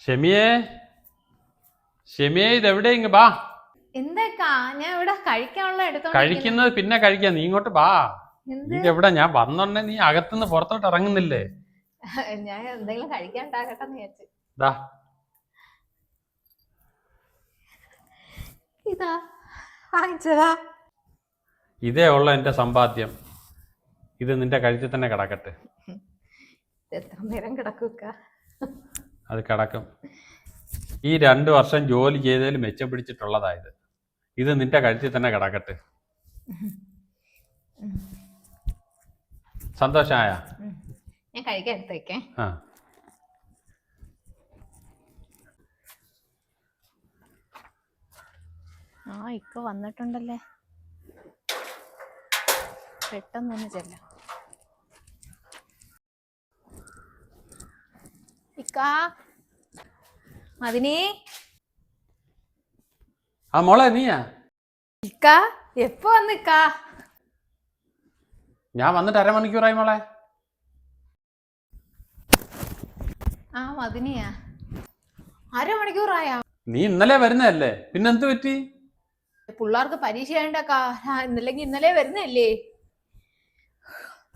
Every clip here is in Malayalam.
ഷെമിയേ ഷെമിയേ ഇതെവിടെ? ഇങ്ങ് ബാ. എന്താക്കാ? ഞാൻ ഇവിടെ കഴിക്കാനുള്ള കഴിക്കുന്നത് പിന്നെ കഴിക്കാം. നീ ഇങ്ങോട്ട് ബാ? നീ എവിടെ ഞാൻ വന്നോണ്ടേ നീ അകത്തുനിന്ന് പുറത്തോട്ട് ഇറങ്ങുന്നില്ലേ? ഞാൻ എന്തെങ്കിലും കഴിക്കാൻ വിചാരിച്ചു. ദാ. ഇതാ. വാങ്ങിച്ചതാ. ഇതേ ഉള്ള എന്റെ സമ്പാദ്യം. ഇത് നിന്റെ കഴുത്തിൽ തന്നെ കിടക്കട്ടെ. എത്ര നേരം കിടക്കുക അത് കിടക്കും. ഈ രണ്ട് വർഷം ജോലി ചെയ്തതിൽ മെച്ചപ്പിടിച്ചിട്ടുള്ളതായത്. ഇത് നിന്റെ കഴുത്തിൽ തന്നെ കിടക്കട്ടെ. സന്തോഷമായ ഞാൻ കഴിക്കാൻ എടുത്ത് വെക്കേ. ആ. ആ ഇക്ക വന്നിട്ടുണ്ടല്ലേ. പെട്ടെന്ന് തന്നെ ചെല്ലാം. ഇക്ക. മതിനി. ആ മോളെ നീയാ? ഇക്ക എപ്പോ വന്ന് ഇക്ക? ഞാൻ വന്നിട്ട് അരമണിക്കൂറായി മോളെ. ആ മതിനിയാ. അരമണിക്കൂറായാ? നീ ഇന്നലെ വരുന്നതല്ലേ? പിന്നെന്ത് പറ്റി? പിള്ളേർക്ക് പരീക്ഷ ചെയ്യണ്ടക്കാ ഇന്നല്ലെങ്കിൽ ഇന്നലെ വരുന്നല്ലേ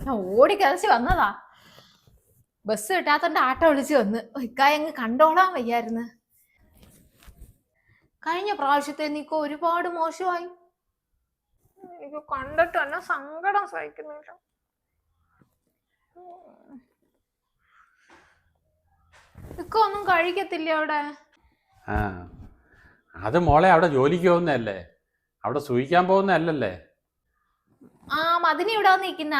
ഞാൻ ഓടിക്കതച്ച് വന്നതാ. ബസ് കിട്ടാത്തോണ്ട് ആട്ടോ വിളിച്ച് വന്ന്. ഇക്കായങ്ങ് കണ്ടോളാൻ വയ്യായിരുന്നു. കഴിഞ്ഞ പ്രാവശ്യത്തെ നീക്ക് ഒരുപാട് മോശമായി. കണ്ടിട്ട് തന്നെ സങ്കടം സഹിക്കുന്നില്ല ഇക്ക ഒന്നും കഴിക്കത്തില്ല അവിടെ? ആ അത് മോളെ അവിടെ ജോലിക്ക് പോകുന്നതല്ലേ? അവിടെ സൂഹിക്കാൻ പോകുന്നതല്ലല്ലേ? ആ മതിനി ഇവിടെ നിക്കുന്ന നിൽക്കുന്ന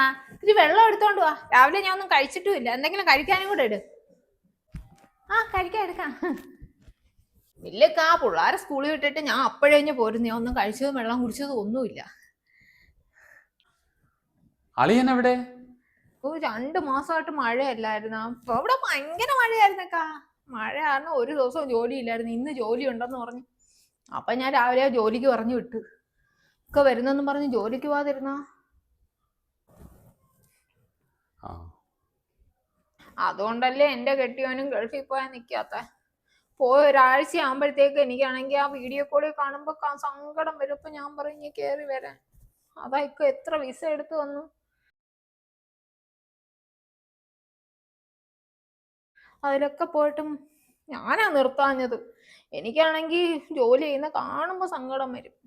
ഇത്തിരി വെള്ളം എടുത്തോണ്ട് വാ. രാവിലെ ഞാൻ ഒന്നും കഴിച്ചിട്ടുമില്ല. എന്തെങ്കിലും കഴിക്കാനും കൂടെ ഇട്. ആ കഴിക്കാൻ എടുക്കാം. ഇല്ലക്ക ആ പിള്ളേരെ സ്കൂളിൽ വിട്ടിട്ട് ഞാൻ അപ്പോഴഴിഞ്ഞ് പോരുന്നു. ഞാൻ ഒന്നും കഴിച്ചതും വെള്ളം കുടിച്ചതും ഒന്നുമില്ല. അളിയൻ എവിടെ ഓ രണ്ടു മാസമായിട്ട് മഴയല്ലായിരുന്നു? അപ്പൊ ഇവിടെ ഭയങ്കര മഴയായിരുന്നക്കാ. മഴ കാരണം ഒരു ദിവസവും ജോലി ഇല്ലായിരുന്നു ഇന്ന് ജോലി ഉണ്ടെന്ന് പറഞ്ഞു. അപ്പൊ ഞാൻ രാവിലെ ജോലിക്ക് പറഞ്ഞു വിട്ടു. ഒക്കെ വരുന്നെന്ന് പറഞ്ഞ് ജോലിക്ക് പോവാതിരുന്നാ? അതുകൊണ്ടല്ലേ എന്റെ കെട്ടിയോനും ഗൾഫിൽ പോയാൽ നിക്കാത്ത. പോയ ഒരാഴ്ച ആകുമ്പോഴത്തേക്ക് എനിക്കാണെങ്കിൽ ആ വീഡിയോ കോളിൽ കാണുമ്പോ ക- സങ്കടം വരും. അപ്പൊ ഞാൻ പറയും ഇനി കേറി വരാൻ. അതാ ഇപ്പൊ എത്ര വിസ എടുത്തു വന്നു. അതിലൊക്കെ പോയിട്ടും ഞാനാ നിർത്താഞ്ഞത്. എനിക്കാണെങ്കിൽ ജോലി ചെയ്യുന്ന കാണുമ്പോ സങ്കടം വരും.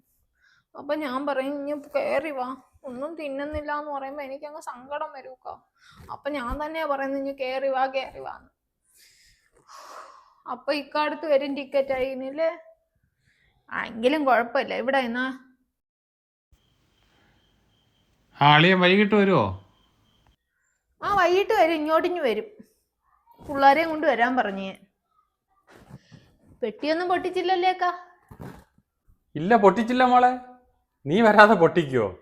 അപ്പൊ ഞാൻ പറയും ഇനി കയറി വാ. ഒന്നും തിന്നുന്നില്ല എന്ന് പറയുമ്പോ എനിക്കങ്ങ് സങ്കടം വരൂക്ക അപ്പൊ ഞാൻ തന്നെയാ പറയുന്നത് ഇനി കയറി വാ കയറി വാന്ന് അപ്പൊ ഇക്കാലത്ത് വരും ടിക്കറ്റ് ആയില്ലേ എങ്കിലും കുഴപ്പമില്ല ഇവിടെ എന്നാ? വൈകിട്ട് വരുമോ ആ വൈകിട്ട് വരും. ഇങ്ങോട്ടിഞ്ഞ് വരും. പിള്ളേരെയും കൊണ്ട് വരാൻ പറഞ്ഞു പെട്ടിയൊന്നും പൊട്ടിച്ചില്ലല്ലേക്കാ ഇല്ല പൊട്ടിച്ചില്ല മോളെ. നീ വരാതെ പൊട്ടിക്കോ?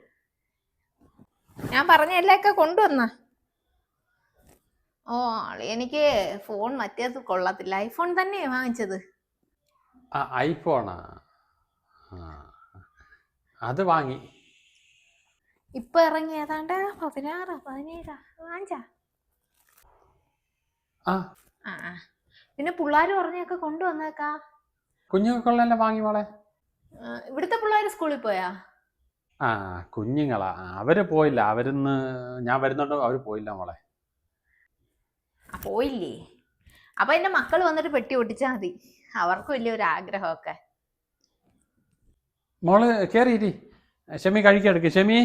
ഞാൻ പറഞ്ഞ പറഞ്ഞല്ലേക്ക കൊണ്ടുവന്ന. ഓ എനിക്ക് ഫോൺ മറ്റേത് കൊള്ളത്തില്ല. ഐഫോൺ തന്നെ വാങ്ങിച്ചത്. ഐഫോണാ അത് വാങ്ങി. ഇപ്പൊ ഇറങ്ങി ഏതാണ്ട് പതിനാറ് പതിനേഴാ. വാങ്ങിച്ചാ? ആ. പിന്നെ പിള്ളേർ പറഞ്ഞൊക്കെ കൊണ്ടുവന്നേക്കാ. കുഞ്ഞുങ്ങൾക്കുള്ളതെല്ലാം വാങ്ങി മോളെ. ഇവിടുത്തെ പിള്ളേർ സ്കൂളിൽ പോയാ? ആ കുഞ്ഞുങ്ങളാ. അവർ പോയില്ല. അവരിന്ന് ഞാൻ വരുന്നുണ്ട് അവർ പോയില്ല മോളെ. പോയില്ലേ? അപ്പൊ എന്റെ മക്കൾ വന്നിട്ട് പെട്ടി ഒട്ടിച്ചാ മതി. അവർക്ക് വലിയൊരു ആഗ്രഹമൊക്കെ. മോൾ കേറിയിരി ഷെമി കഴിക്കെടുക്ക് ഷെമി?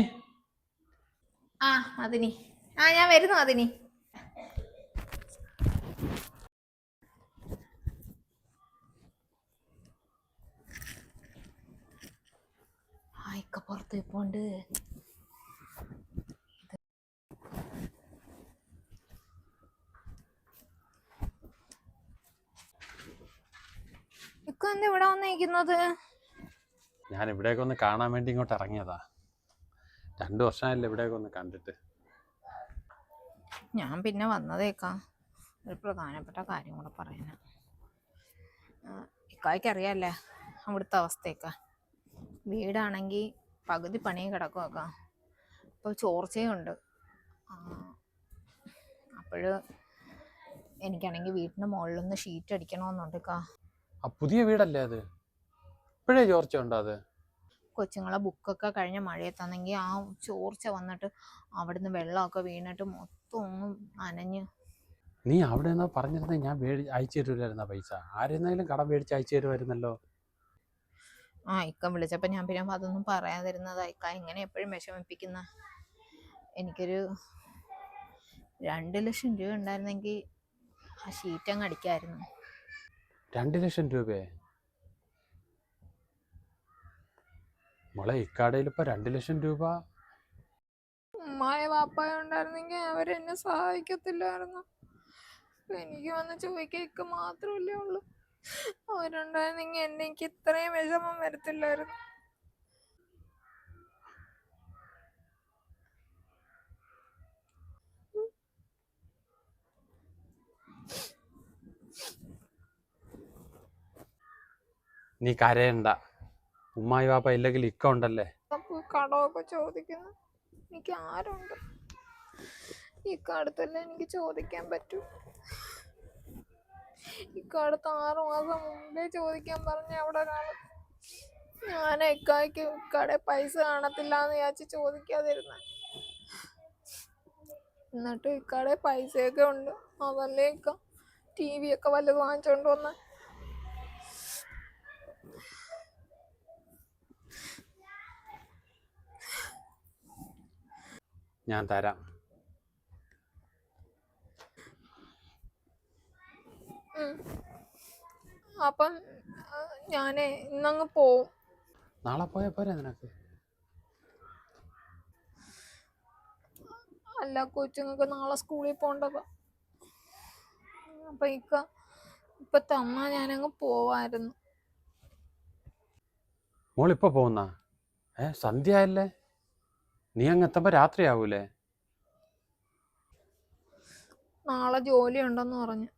ആ അതിനി ആ ഞാൻ വരുന്നു അതിനി പുറത്ത് പോണ്ട് ഇക്ക എന്താ ഇവിടെ വന്നിരിക്കുന്നത്? ഞാൻ ഇവിടേക്ക് ഒന്ന് കാണാൻ വേണ്ടി ഇങ്ങോട്ട് ഇറങ്ങിയതാ. രണ്ടു വർഷമായില്ല ഇവിടേക്ക് ഒന്ന് കണ്ടിട്ട്. ഞാൻ പിന്നെ വന്നതേക്കാ. ഒരു പ്രധാനപ്പെട്ട കാര്യം കൂടെ പറയാനാ. ഇക്കായ്ക്ക് അറിയാല്ലേ അവിടുത്തെ അവസ്ഥയൊക്കെ? വീടാണെങ്കിൽ പകുതി പണിയും കിടക്കുമൊക്കെ ഇപ്പോൾ ചോർച്ചയുണ്ട് അപ്പോൾ എനിക്കാണെങ്കിൽ വീടിന്റെ മുകളിലൊന്ന് ഷീറ്റ് അടിക്കണമെന്നുണ്ട് കാ പുതിയ വീടല്ലേ അത്? ഇപ്പോഴേ ചോർച്ച ഉണ്ടോ അത്? കൊച്ചുങ്ങളെ ബുക്കൊക്കെ കഴിഞ്ഞ മഴയത്താണെങ്കിൽ ആ ചോർച്ച വന്നിട്ട് അവിടുന്ന് വെള്ളമൊക്കെ വീണിട്ട് മൊത്തം ഒന്ന് നനഞ്ഞ്. നീ അവിടെ നിന്നാ പറഞ്ഞിരുന്നത് ഞാൻ അയച്ചു തരുമായിരുന്ന പൈസ? ആരെന്നാലും കടം മേടിച്ച് അയച്ചു തരുമായിരുന്നല്ലോ. ആ ഇക്കം വിളിച്ചപ്പോൾ ഞാൻ പിന്നെ അതൊന്നും പറയാതിരുന്നതാ ഇക്ക എങ്ങനെ എപ്പോഴും വിഷമിപ്പിക്കുന്ന എനിക്കൊരു രണ്ട് ലക്ഷം രൂപ ഉണ്ടായിരുന്നെങ്കിൽ ആ ഷീറ്റ് അങ്ങ് അടിക്കായിരുന്നു. രണ്ട് ലക്ഷം രൂപയെ മോളെ ഇക്കാടയിൽ ഇപ്പൊ രണ്ട് ലക്ഷം രൂപ? ഉമ്മായ വാപ്പായ ഉണ്ടായിരുന്നെങ്കിൽ അവരെന്നെ സഹായിക്കത്തില്ലായിരുന്നു. എനിക്ക് വന്ന് ചോദിക്കാൻ ഇക്ക മാത്രമല്ലേ ഉള്ളൂ. അവരുണ്ടായിരുന്നെങ്കിൽ എന്നെ എനിക്ക് ഇത്രയും വിഷമം വരത്തില്ലായിരുന്നു. നീ കരയണ്ട. ഉമ്മായി വാപ്പ ഇല്ലെങ്കിൽ ഇക്ക ഉണ്ടല്ലേ? കടമൊക്കെ ചോദിക്കുന്നു. എനിക്ക് ആരുണ്ട്? ഈ അടുത്തല്ലേ എനിക്ക് ചോദിക്കാൻ പറ്റൂ? ഈ അടുത്ത് ആറ് മാസം മുമ്പേ ചോദിക്കാൻ പറഞ്ഞ അവിടെ ഒരാൾ ഞാൻ ഇക്കായ്ക്ക് ഇക്കടെ പൈസ കാണത്തില്ല എന്ന് വിചാരിച്ച് ചോദിക്കാതിരുന്ന. എന്നിട്ട് ഇക്കടെ പൈസയൊക്കെ ഉണ്ട്. അതല്ലേ ഇക്ക ടി വി ഒക്കെ വല്ലത് വാങ്ങിച്ചോണ്ട് വന്ന. ഞാൻ തരാം. അപ്പം ഞാനേ ഇന്നങ്ങ് പോവും. നാളെ പോയാ പോരാ നിനക്ക്? അല്ല കൊച്ചുങ്ങൾക്ക് നാളെ സ്കൂളിൽ പോണ്ടതാ. അപ്പൊ ഇക്ക ഇപ്പൊ തന്നാ ഞാനങ്ങ് പോവായിരുന്നു. മോളിപ്പോ പോകുന്ന ഏ സന്ധ്യ ആയല്ലേ നീ അങ്ങ് എത്തുമ്പോ രാത്രിയാവൂലേ? നാളെ ജോലി ഉണ്ടെന്ന് പറഞ്ഞു.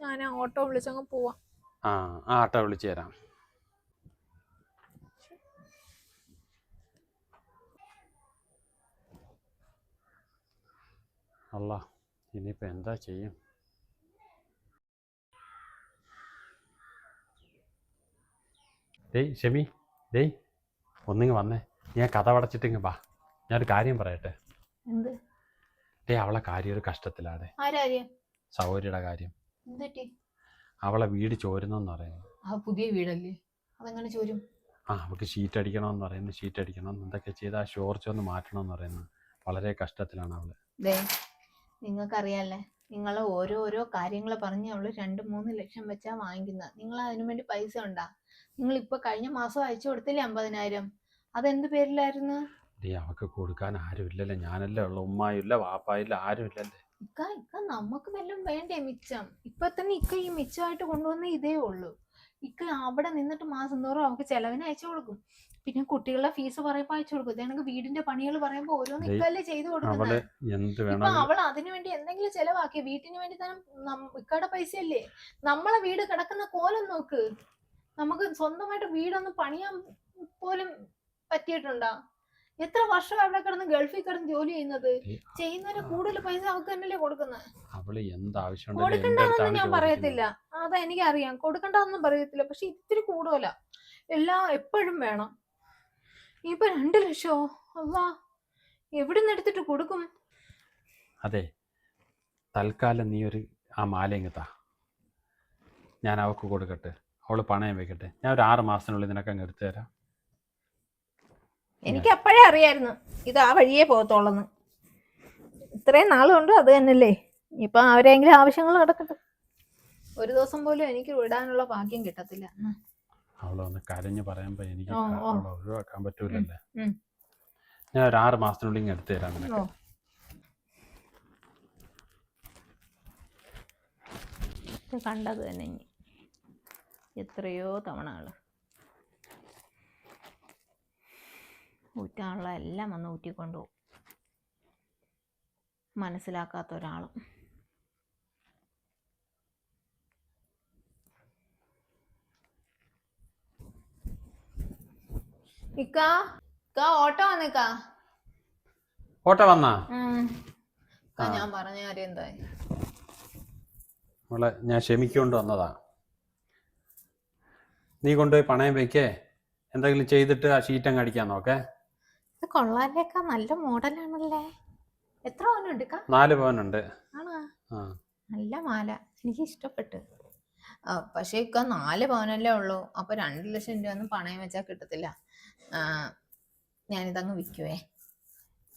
ഞാൻ ഓട്ടോ വിളിച്ചങ്ങ് പോവാം. ആ ആ ആട്ടോ വിളിച്ചു തരാം അല്ല ഇനിയിപ്പോ എന്താ ചെയ്യും? ഡേയ് ഷെമി ഡേയ് ഒന്നിങ്ങ് വന്നേ. ഞാൻ കഥ അടച്ചിട്ടിങ്ങ് വാ. ഞാനൊരു കാര്യം പറയട്ടെ? ഡേ അവളെ കാര്യം ഒരു കഷ്ടത്തിലാണ്. സൗകര്യയുടെ കാര്യം. അവളെ വീട് ചോരുന്നെന്ന് പറയുന്നു. ആ പുതിയ വീടല്ലേ? അതെങ്ങനെ ചോരും? ആ അവൾക്ക് ഷീറ്റ് അടിക്കണമെന്ന് പറയുന്നു. ഷീറ്റ് അടിക്കണം. എന്തൊക്കെ ചെയ്താൽ ആ ഷോർച്ച് ഒന്ന് മാറ്റണമെന്ന് പറയുന്നു. വളരെ കഷ്ടത്തിലാണ് അവൾ. ദേ നിങ്ങൾക്കറിയാല്ലേ? നിങ്ങൾ ഓരോരോ കാര്യങ്ങൾ പറഞ്ഞ് അവൾ രണ്ട് മൂന്ന് ലക്ഷം വെച്ചാ വാങ്ങിക്കുന്നത് നിങ്ങൾ അതിനു വേണ്ടി പൈസ ഉണ്ടാ? നിങ്ങൾ ഇപ്പൊ കഴിഞ്ഞ മാസം അയച്ചു കൊടുത്തില്ലേ അമ്പതിനായിരം? അതെന്ത് പേരിലായിരുന്നു? അവക്ക് കൊടുക്കാൻ ആരും ഇല്ലല്ലോ ഞാനല്ലേ ഉള്ളു. ഉമ്മായില്ല വാപ്പായില്ല ആരും ഇല്ലല്ലേ ഇക്ക ഇക്ക നമുക്ക് വല്ലതും വേണ്ടേ മിച്ചം. ഇപ്പൊ തന്നെ ഇക്ക ഈ മിച്ചമായിട്ട് കൊണ്ടുവന്ന ഇതേ ഉള്ളൂ. ഇക്ക അവിടെ നിന്നിട്ട് മാസം തോറും അവക്ക് ചെലവിന് അയച്ചു കൊടുക്കും. പിന്നെ കുട്ടികളുടെ ഫീസ് പറയുമ്പോ അയച്ചു കൊടുക്കും. ഇതാണെങ്കിൽ വീടിന്റെ പണികൾ പറയുമ്പോ ഓരോന്ന് ഇക്കല്ലേ ചെയ്തു കൊടുക്കുന്നത് ഇപ്പൊ അവൾ അതിനു വേണ്ടി എന്തെങ്കിലും ചെലവാക്കിയ? വീട്ടിന് വേണ്ടി തന്നെ ഇക്കയുടെ പൈസ അല്ലേ നമ്മളെ വീട് കിടക്കുന്ന കോലം നോക്ക്. നമുക്ക് സ്വന്തമായിട്ട് വീടൊന്നും പണിയാൻ പോലും പറ്റിയിട്ടുണ്ടാ? എത്ര വർഷം അവിടെ കിടന്ന് ഗൾഫിൽ കിടന്ന് ജോലി ചെയ്യുന്നത്? ചെയ്യുന്നതിന് കൂടുതൽ പൈസ അവൾക്ക് തന്നെയല്ലേ കൊടുക്കുന്നത്? അവൾ എന്ത് ആവശ്യമുണ്ടെങ്കിലും എന്റെ കൊടുക്കണ്ടെന്ന് ഞാൻ. പറയത്തില്ല. അതാ എനിക്കറിയാം. കൊടുക്കണ്ടെന്നും പറയത്തില്ല. പക്ഷെ ഇത്തിരി കൂടുതലാ. എല്ലാം എപ്പോഴും വേണം. ഇപ്പൊ രണ്ട് ലക്ഷോ? അല്ലാ എവിടെ നിന്ന് എടുത്തിട്ട് കൊടുക്കും? അതെ. തൽക്കാലം നീ ഒരു ആ മാലയങ്ങ് താ. ഞാൻ അവൾക്ക് കൊടുക്കട്ടെ. അവൾ പണയം വെക്കട്ടെ. ഞാൻ ഒരു ആറ് മാസത്തിനുള്ളിൽ നിനക്കങ്ങ് എടുത്തു തരാം. എനിക്ക് അപ്പോഴേ അറിയായിരുന്നു ഇത് ആ വഴിയേ പോകത്തോളന്ന് ഇത്രയും നാളുകൊണ്ട് അത് തന്നെയല്ലേ? ഇപ്പൊ അവരെങ്കിലും ആവശ്യങ്ങൾ നടക്കട്ടെ. ഒരു ദിവസം പോലും എനിക്ക് വിടാനുള്ള ഭാഗ്യം കിട്ടത്തില്ല. അവളൊന്ന് കരഞ്ഞു പറയുമ്പോ എനിക്ക്. അവളെ ഒഴിവാക്കാൻ പറ്റൂലല്ലേ? ഞാൻ ഒരു ആറ് മാസത്തിനുള്ളിൽ ഇങ്ങനെ എടുത്തു തരാം നിനക്ക്. കണ്ടത് തന്നെ ഇനി. എത്രയോ തവണകൾ ഊറ്റാനുള്ള എല്ലാം വന്ന് ഊറ്റിക്കൊണ്ടു പോകും മനസ്സിലാക്കാത്ത ഒരാളും ഇക്ക ഇക്ക ഓട്ടോ വന്നിക്കാ ഓട്ടോ വന്നാ. ഞാൻ പറഞ്ഞ കാര്യം എന്തായി? മോളെ ഞാൻ ക്ഷമിക്കൊണ്ട് വന്നതാ. നീ കൊണ്ടുപോയി പണയം വെക്കേ. എന്തെങ്കിലും ചെയ്തിട്ട് ആ ഷീറ്റ് അങ്ങ് അടിക്കാൻ നോക്കേ. ഇത് കൊള്ളാനേക്കാ നല്ല മോഡലാണല്ലേ. എത്ര പവനുണ്ട് എടുക്കാം നാല് പവനുണ്ട്. ആണോ? ആ. നല്ല മാല എനിക്ക് ഇഷ്ടപ്പെട്ടു ആ, പക്ഷേ ഇക്ക നാല് പവനല്ലേ ഉള്ളൂ. അപ്പൊ രണ്ട് ലക്ഷം രൂപ ഒന്നും പണയം വെച്ചാൽ കിട്ടത്തില്ല. ആ, ഞാനിതങ്ങ് വിൽക്കുവേ.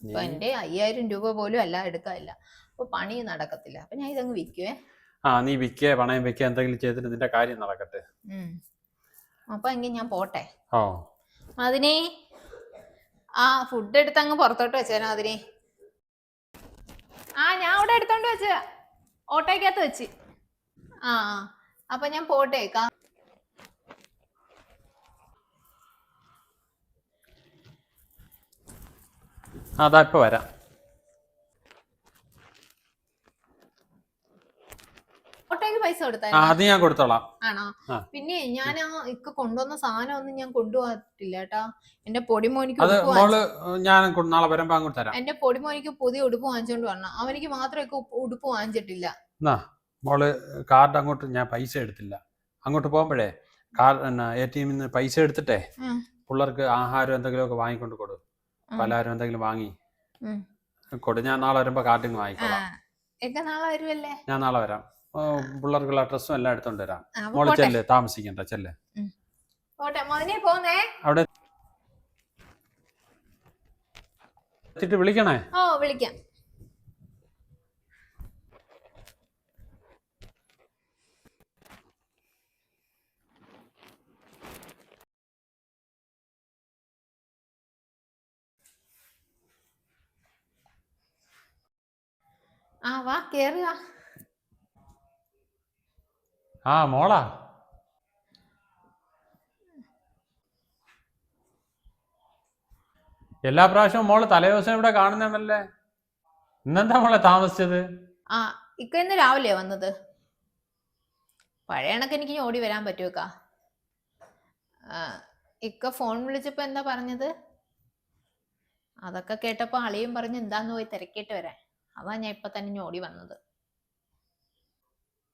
ഇപ്പൊ നീ- എന്റെ അയ്യായിരം രൂപ പോലും അല്ല എടുക്കാനില്ല. അപ്പൊ പണി നടക്കത്തില്ല. അപ്പൊ ഞാൻ ഇതങ്ങ് വിൽക്കുവേ. ആ നീ വിൽക്കേ പണയം വെക്കേ എന്തെങ്കിലും ചെയ്തിട്ട് നിന്റെ കാര്യം നടക്കട്ടെ. ഉം. അപ്പൊ എങ്കിൽ ഞാൻ പോട്ടെ. ഓ. അതിനെ ആ ഫുഡ് എടുത്ത് അങ്ങ് പുറത്തോട്ട് വെച്ചേനോ അതിനെ ആ ഞാൻ അവിടെ എടുത്തോണ്ട് വെച്ച. ഓട്ടോയ്ക്കകത്ത് വെച്ച്. ആ അപ്പൊ ഞാൻ പോട്ടേക്കാം അതാ ഇപ്പൊ വരാം. പൈസ കൊടുത്താൽ അത് ഞാൻ കൊടുത്തോളാം. ആണോ? പിന്നെ ഞാൻ ആ ഇക്ക കൊണ്ടുവന്ന സാധനം ഒന്നും ഞാൻ കൊണ്ടുപോകത്തില്ല കേട്ടാ. എന്റെ പൊടിമോനിക്ക് അത് മോൾ ഞാൻ നാളെ വരുമ്പോ അങ്ങോട്ട് തരാം. എന്റെ പൊടിമോനിക്ക് പുതിയ ഉടുപ്പ് വാങ്ങിച്ചോണ്ട് വരണം. അവനിക്ക് മാത്രം ഇക്ക ഉടുപ്പ് വാങ്ങിച്ചിട്ടില്ല. മോൾ കാർഡ് അങ്ങോട്ട് ഞാൻ പൈസ എടുത്തില്ല. അങ്ങോട്ട് പോകുമ്പോഴേ കാർഡ് എ ടി എമ്മിൽ നിന്ന് പൈസ എടുത്തിട്ടേ. പിള്ളേർക്ക് ആഹാരം എന്തെങ്കിലും ഒക്കെ വാങ്ങിക്കൊണ്ട് കൊടു. പലരും പലഹാരം എന്തെങ്കിലും വാങ്ങി. കൊടു. ഞാൻ നാളെ വരുമ്പോ കാർഡിങ് വാങ്ങിക്കോളാം. ഞാൻ നാളെ വരാം. പിള്ളേർക്കുള്ള അഡ്രസ്സും എല്ലാം എടുത്തോണ്ട് വരാം. മോൾ ചെല്ല് താമസിക്കണ്ട ചെല്ല്. അവിടെ എത്തിട്ട് വിളിക്കണേ? ഓ വിളിക്കാം. ആ വാ കേറുക ആ മോളാ. എല്ലാ പ്രാവശ്യവും മോൾ തലേദിവസം ഇവിടെ കാണുന്നുണ്ടല്ലേ ഇന്നെന്താ മോളെ താമസിച്ചത്? ആ ഇക്ക ഇന്ന് രാവിലെയാ വന്നത്. പഴയ കണക്ക് എനിക്ക് ഓടി വരാൻ പറ്റുമക്ക ഇക്ക ഫോൺ വിളിച്ചപ്പോ എന്താ പറഞ്ഞത്? അതൊക്കെ കേട്ടപ്പോ അളിയും പറഞ്ഞു എന്താന്ന് പോയി തിരക്കിയിട്ട് വരാൻ. അതാ ഞാൻ ഇപ്പൊ തന്നെ ഓടി വന്നത്.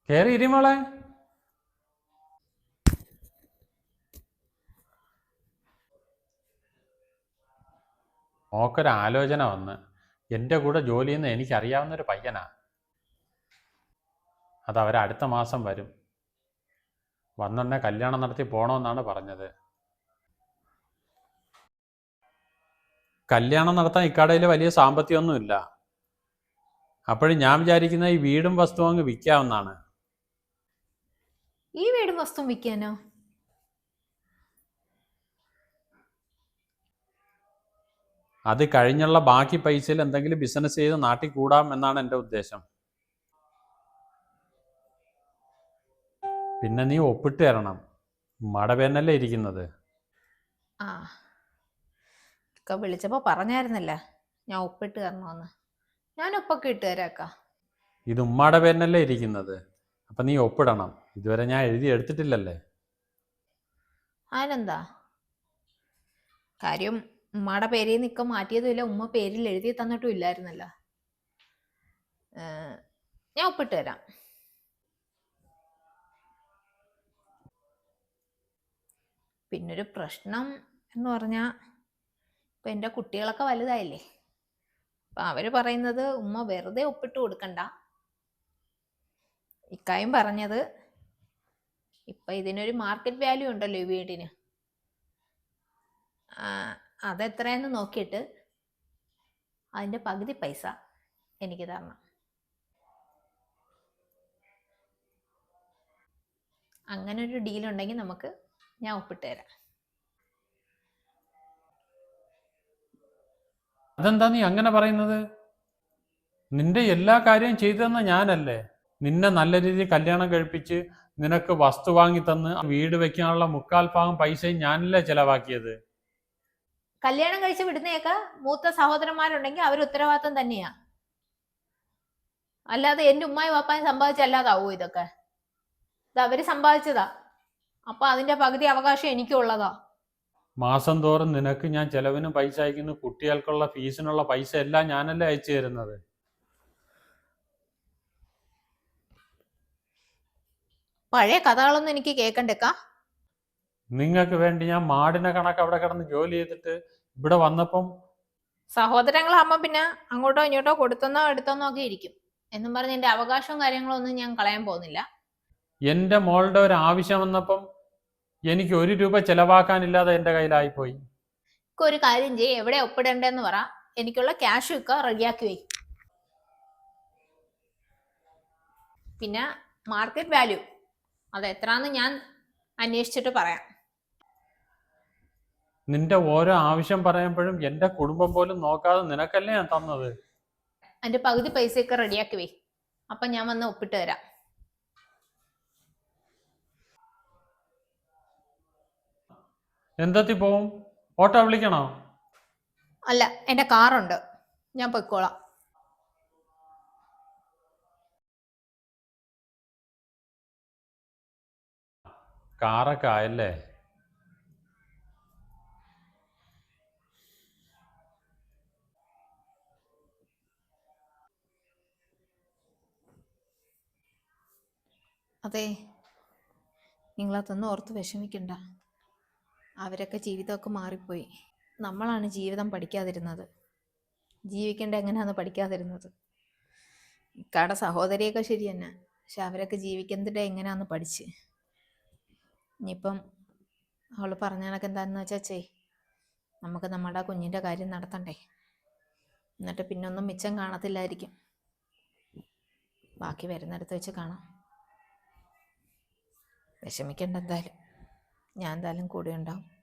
കേറി ഇരി മോളെ. മോക്കൊരു ആലോചന വന്ന് എന്റെ കൂടെ ജോലി ചെയ്യുന്ന എനിക്കറിയാവുന്നൊരു പയ്യനാ. അത് അവർ അടുത്ത മാസം വരും. വന്നെന്നെ കല്യാണം നടത്തി പോകണമെന്നാണ് പറഞ്ഞത്. കല്യാണം നടത്താൻ ഇക്കടയിൽ വലിയ സാമ്പത്തികമൊന്നുമില്ല. അപ്പോഴും ഞാൻ വിചാരിക്കുന്ന ഈ വീടും വസ്തുവും അങ്ങ് വിൽക്കാവുന്നതാണ്. ഈ വീടും വസ്തുവും വിൽക്കാനോ? അത് കഴിഞ്ഞുള്ള ബാക്കി പൈസയിൽ എന്തെങ്കിലും ബിസിനസ് ചെയ്ത് നാട്ടിൽ കൂടാം എന്നാണ് എന്റെ ഉദ്ദേശം. പിന്നെ നീ ഒപ്പിട്ട് തരണം. മടവേനല്ലേ ഇരിക്കുന്നത്. ആ. ഇക്ക വിളിച്ചപ്പോ പറഞ്ഞായിരുന്നല്ല. ഞാൻ ഒപ്പിട്ട് തരണമെന്ന് ഞാൻ ഒപ്പൊക്കെ ഇട്ട് തരാക്ക. ഇത് ഉമ്മാടെ പേരിനല്ലേ ഇരിക്കുന്നത്. അപ്പം നീ ഒപ്പിടണം. ഇതുവരെ ഞാൻ എഴുതി എടുത്തിട്ടില്ലല്ലേ? അതിനെന്താ കാര്യം ഉമ്മയുടെ പേരിൽ നിക്ക മാറ്റിയതുമില്ല ഉമ്മ പേരിൽ എഴുതി തന്നിട്ടും ഇല്ലായിരുന്നല്ലോ. ഞാൻ ഒപ്പിട്ട് തരാം. പിന്നൊരു പ്രശ്നം എന്ന് പറഞ്ഞാൽ ഇപ്പം എന്റെ കുട്ടികളൊക്കെ വലുതായില്ലേ? അപ്പം അവർ പറയുന്നത് ഉമ്മ വെറുതെ ഒപ്പിട്ട് കൊടുക്കണ്ട. ഇക്കായും പറഞ്ഞത് ഇപ്പം ഇതിനൊരു മാർക്കറ്റ് വാല്യൂ ഉണ്ടല്ലോ ഈ വീടിന്. അതെത്രയെന്ന് നോക്കിയിട്ട് അതിന്റെ പകുതി പൈസ എനിക്ക് തരണം. അങ്ങനെ ഒരു ഡീൽ ഉണ്ടെങ്കിൽ നമുക്ക് ഞാൻ ഒപ്പിട്ട് തരാം. അതെന്താ നീ അങ്ങനെ പറയുന്നത്? നിന്റെ എല്ലാ കാര്യവും ചെയ്തു തന്ന ഞാനല്ലേ? നിന്നെ നല്ല രീതിയിൽ കല്യാണം കഴിപ്പിച്ച് നിനക്ക് വസ്തു വാങ്ങി തന്ന് വീട് വെക്കാനുള്ള മുക്കാൽ ഭാഗം പൈസയും ഞാനല്ലേ ചെലവാക്കിയത്? കല്യാണം കഴിച്ച് വിടുന്നേക്ക മൂത്ത സഹോദരന്മാരുണ്ടെങ്കിൽ അവർ ഉത്തരവാദിത്തം തന്നെയാ. അല്ലാതെ എന്റെ ഉമ്മായി വാപ്പായും സമ്പാദിച്ചല്ലാതാവോ ഇതൊക്കെ? ഇത് അവർ സമ്പാദിച്ചതാ. അപ്പൊ അതിന്റെ പകുതി അവകാശം എനിക്കുള്ളതാ. മാസം തോറും നിനക്ക് ഞാൻ ചെലവിന് പൈസ അയക്കുന്നു. കുട്ടികൾക്കുള്ള ഫീസിനുള്ള പൈസ എല്ലാം ഞാനല്ലേ അയച്ചു തരുന്നത്? പഴയ കഥകളൊന്നും എനിക്ക് കേൾക്കണ്ടേക്കാ നിങ്ങൾക്ക് വേണ്ടി ഞാൻ മാടിനെ കണക്ക് അവിടെ കിടന്ന് ജോലി ചെയ്തിട്ട് ഇവിടെ വന്നപ്പം സഹോദരങ്ങളാകുമ്പോ പിന്നെ അങ്ങോട്ടോ ഇങ്ങോട്ടോ കൊടുത്തെന്നോ എടുത്തെന്നോ ഒക്കെ ഇരിക്കും. എന്നും പറഞ്ഞ എന്റെ അവകാശവും കാര്യങ്ങളും ഒന്നും ഞാൻ കളയാൻ പോകുന്നില്ല. എന്റെ മോളുടെ ഒരു ആവശ്യം വന്നപ്പം എനിക്ക് ഒരു രൂപ ചെലവാക്കാനില്ലാതെ എന്റെ കയ്യിലായിപ്പോയി. പോയി ഒരു കാര്യം ചെയ്യ് എവിടെ ഒപ്പിടണ്ടെന്ന് പറ. എനിക്കുള്ള ക്യാഷ് ഒക്കെ റെഡിയാക്കി വയ്ക്കും പിന്നെ മാർക്കറ്റ് വാല്യൂ. അത് എത്രാന്ന് ഞാൻ അന്വേഷിച്ചിട്ട് പറയാം. നിന്റെ ഓരോ ആവശ്യം പറയുമ്പോഴും എന്റെ കുടുംബം പോലും നോക്കാതെ നിനക്കല്ലേ ഞാൻ തന്നത്? അതിന്റെ പകുതി പൈസയൊക്കെ റെഡിയാക്കി വേ. അപ്പൊ ഞാൻ വന്ന് ഒപ്പിട്ട് തരാം. എന്തെത്തി പോവും? ഓട്ടോ വിളിക്കണോ? അല്ല എന്റെ കാറുണ്ട്. ഞാൻ പൊയ്ക്കോളാം. കാറൊക്കെ ആയല്ലേ? അതെ. നിങ്ങളതൊന്നും ഓർത്ത് വിഷമിക്കണ്ട. അവരൊക്കെ ജീവിതമൊക്കെ മാറിപ്പോയി. നമ്മളാണ് ജീവിതം പഠിക്കാതിരുന്നത്. ജീവിക്കേണ്ട എങ്ങനെയാണെന്ന് പഠിക്കാതിരുന്നത്? ഇക്കാടെ സഹോദരിയൊക്കെ ശരി തന്നെ. പക്ഷെ അവരൊക്കെ ജീവിക്കുന്നതിന്റെ എങ്ങനെയാന്ന് പഠിച്ച്? ഇനിയിപ്പം അവൾ പറഞ്ഞ കണക്ക് എന്താണെന്ന് വെച്ചാൽ ചേ നമുക്ക് നമ്മുടെ കുഞ്ഞിന്റെ കാര്യം നടത്തണ്ടേ. എന്നിട്ട് പിന്നൊന്നും മിച്ചം കാണത്തില്ലായിരിക്കും. ബാക്കി വരുന്നിടത്ത് വെച്ച് കാണാം. വിഷമിക്കേണ്ട എന്തായാലും. ഞാൻ എന്തായാലും കൂടെ ഉണ്ടാവും.